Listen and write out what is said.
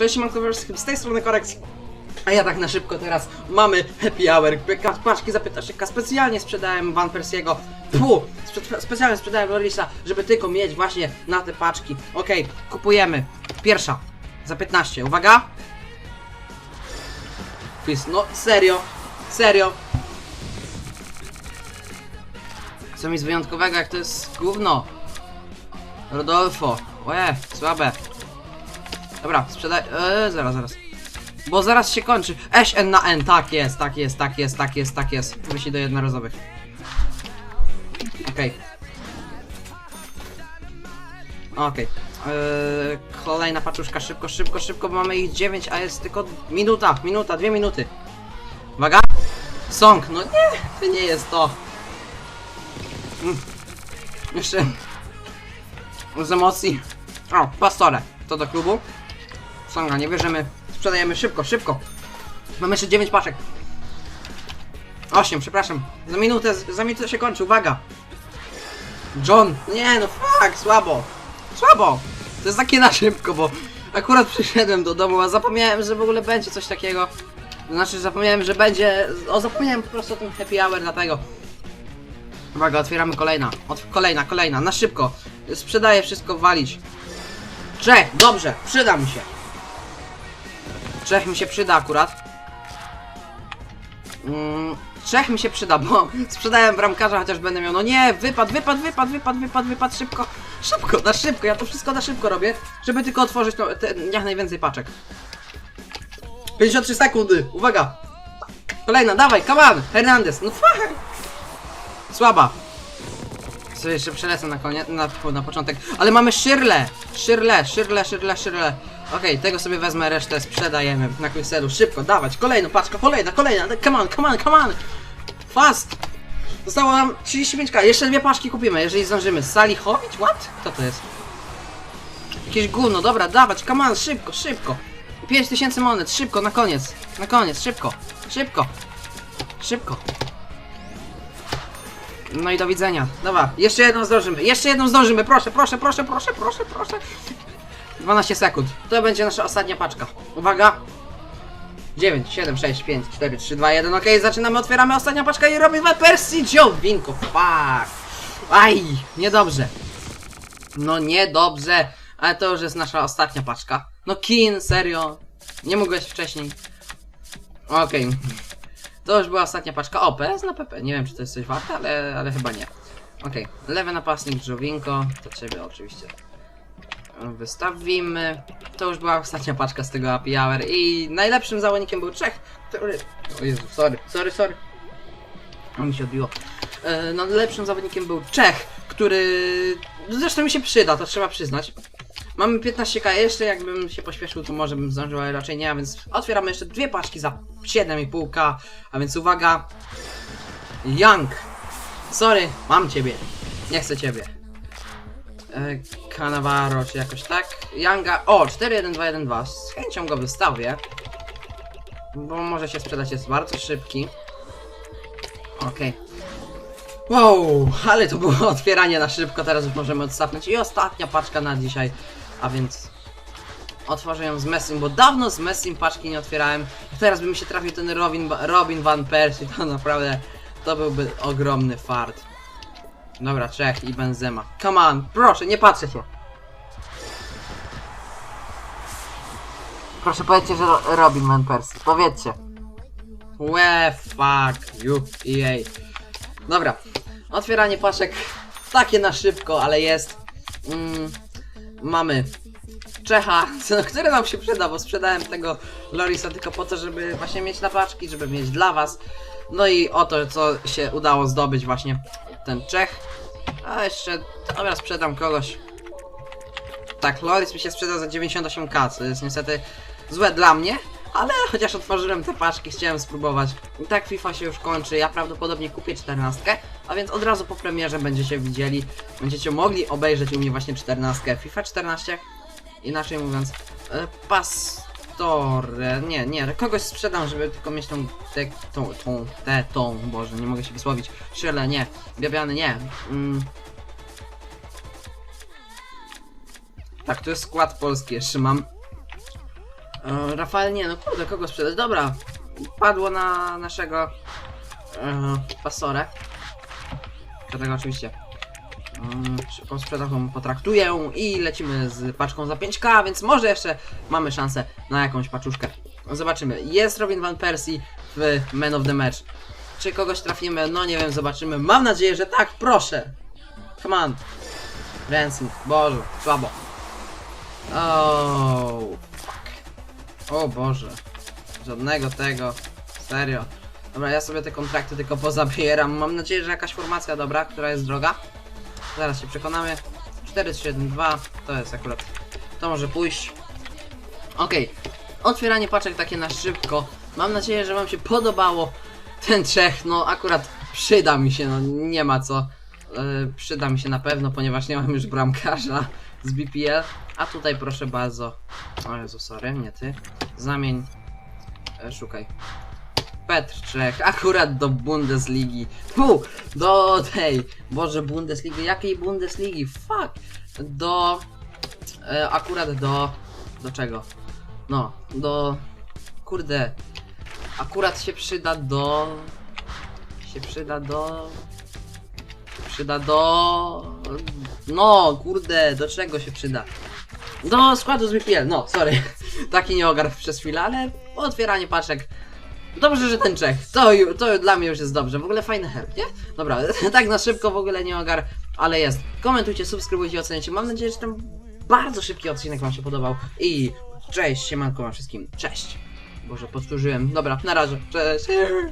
Cześć, Manko z tej strony korekcji. A ja tak na szybko teraz mamy happy hour. Paczki zapytaszeka. Specjalnie sprzedałem Van Persiego. Pu! Spe specjalnie sprzedałem Lorisa, żeby tylko mieć właśnie na te paczki. Okej, kupujemy. Pierwsza. Za 15. Uwaga! No serio. Serio. Co mi z wyjątkowego, jak to jest gówno? Rodolfo. Łe, słabe. Dobra, sprzedaj. Eee, zaraz, zaraz. Bo zaraz się kończy. SN na N, tak jest, tak jest, tak jest, tak jest, tak jest. Wysi do jednorazowych. Okej. Okej. Eee, kolejna paczuszka, szybko, szybko, szybko, bo mamy ich 9, a jest tylko minuta, minuta, dwie minuty. Uwaga! Song, no nie, to nie jest to. Mm. Jeszcze z emocji. O, pastore. To do klubu. Songa, nie bierzemy. Sprzedajemy szybko, szybko. Mamy jeszcze 9 paczek. 8, przepraszam. Za minutę, za minutę się kończy, uwaga. John, nie no fuck, słabo. Słabo. To jest takie na szybko, bo akurat przyszedłem do domu, a zapomniałem, że w ogóle będzie coś takiego. Znaczy zapomniałem, że będzie... O, zapomniałem po prostu o tym happy hour, dlatego. Uwaga, otwieramy kolejna. Ot kolejna, kolejna, na szybko. Sprzedaję wszystko, walić. Trzech, dobrze, przyda mi się. Trzech mi się przyda akurat. Mm, trzech mi się przyda, bo sprzedałem bramkarza, chociaż będę miał. No nie, wypad, wypad, wypad, wypad, wypad, wypad, szybko. Szybko, na szybko, ja to wszystko na szybko robię, żeby tylko otworzyć no, te, jak najwięcej paczek. 53 sekundy, uwaga. Kolejna, dawaj, come on, Hernandez, no fuck. Słaba. Co jeszcze przelecę na koniec, na, na początek. Ale mamy Shirley! Shirley, Shirley, Shirley, Shirley. Okej, tego sobie wezmę, resztę sprzedajemy na Quixelu. Szybko, dawać, kolejną paczkę, kolejna, kolejna, come on, come on, come on! Fast! Zostało nam 35k, jeszcze dwie paczki kupimy, jeżeli zdążymy. Salihowicz? What? Kto to jest? Jakieś gówno, dobra, dawać, come on, szybko, szybko! 5000 monet, szybko, na koniec, na koniec, szybko, szybko, szybko. No i do widzenia. Dobra, jeszcze jedną zdążymy. Jeszcze jedną zdążymy. Proszę, proszę, proszę, proszę, proszę, proszę. 12 sekund. To będzie nasza ostatnia paczka. Uwaga. 9, 7, 6, 5, 4, 3, 2, 1. Ok, zaczynamy, otwieramy ostatnia paczka i robimy Percy Winko. Fuck. Aj, niedobrze. No niedobrze. Ale to już jest nasza ostatnia paczka. No Kin, serio. Nie mogłeś wcześniej. Okej. To już była ostatnia paczka. O, PS na PP. Nie wiem, czy to jest coś warte, ale, ale chyba nie. Okej, lewy napastnik Żowinko. To ciebie oczywiście wystawimy. To już była ostatnia paczka z tego happy hour i najlepszym zawodnikiem był Czech, który... O Jezu, sorry, sorry, sorry. O, mi się odbiło. E, no, zawodnikiem był Czech, który... Zresztą mi się przyda, to trzeba przyznać. Mamy 15k jeszcze, jakbym się pośpieszył, to może bym zdążył, ale raczej nie, a więc otwieramy jeszcze dwie paczki za 7,5k, a więc uwaga. Young. Sorry, mam ciebie. Nie chcę ciebie. E, Cannavaro, czy jakoś tak. Younga. O, 41212. Z chęcią go wystawię. Bo może się sprzedać, jest bardzo szybki. Okej. Wow, ale to było otwieranie na szybko, teraz już możemy odsapnąć. I ostatnia paczka na dzisiaj, a więc otworzę ją z Messim, bo dawno z Messim paczki nie otwierałem. Teraz by mi się trafił ten Robin, Robin Van Persie, to naprawdę, to byłby ogromny fart. Dobra, Czech i Benzema. Come on, proszę, nie patrzę się. Proszę powiedzcie, że Ro- Robin Van Persie, powiedzcie. Łe, fuck you, EA. Dobra, otwieranie paczek takie na szybko, ale jest. Mm, mamy Czecha, który nam się przyda, bo sprzedałem tego Lorisa tylko po to, żeby właśnie mieć na paczki, żeby mieć dla was. No i oto, co się udało zdobyć właśnie ten Czech. A jeszcze, dobra, sprzedam kogoś. Tak, Loris mi się sprzedał za 98k, co jest niestety złe dla mnie, ale chociaż otworzyłem te paczki, chciałem spróbować. I tak FIFA się już kończy, ja prawdopodobnie kupię 14, a więc od razu po premierze będziecie widzieli, będziecie mogli obejrzeć u mnie właśnie 14, FIFA 14, inaczej mówiąc, e, Pastore, nie, nie, kogoś sprzedam, żeby tylko mieć tą, te, tą, tą, tę, tą, boże, nie mogę się wysłowić, Szyle, nie, Biabiany, nie, mm. Tak, to jest skład polski, jeszcze mam. E, Rafael, nie no kurde, kogo sprzedać? Dobra, padło na naszego e, pasorę. Którego oczywiście szybką sprzedażą potraktuję i lecimy z paczką za 5k, więc może jeszcze mamy szansę na jakąś paczuszkę. Zobaczymy. Jest Robin Van Persie w Man of the Match. Czy kogoś trafimy? No nie wiem, zobaczymy. Mam nadzieję, że tak, proszę. Come on. Dancing. Boże, słabo. Oh, fuck. O Boże. Żadnego tego. Serio. Dobra, ja sobie te kontrakty tylko pozabieram. Mam nadzieję, że jakaś formacja dobra, która jest droga. Zaraz się przekonamy. 4, 3, 1, 2. To jest akurat. To może pójść. Okej. Otwieranie paczek takie na szybko. Mam nadzieję, że Wam się podobało. Ten Czech, no akurat przyda mi się, no nie ma co. Yy, przyda mi się na pewno, ponieważ nie mam już bramkarza z BPL. A tutaj proszę bardzo. O Jezu, sorry, nie ty. Zamień. E, szukaj. Petr Czech, akurat do Bundesligi. Fu, do tej, Boże, Bundesligi, jakiej Bundesligi? Fuck. Do, e, akurat do, do czego? No, do, kurde, akurat się przyda do, się przyda do, przyda do, no, kurde, do czego się przyda? Do składu z BPL, no, sorry. Taki nieogar przez chwilę, ale otwieranie paczek Dobrze, że ten Czech. To, to dla mnie już jest dobrze. W ogóle fajny herb, nie? Dobra, tak na szybko w ogóle nie ogar, ale jest. Komentujcie, subskrybujcie, oceniajcie. Mam nadzieję, że ten bardzo szybki odcinek Wam się podobał. I cześć, siemanko wam wszystkim. Cześć. Boże, powtórzyłem. Dobra, na razie. Cześć.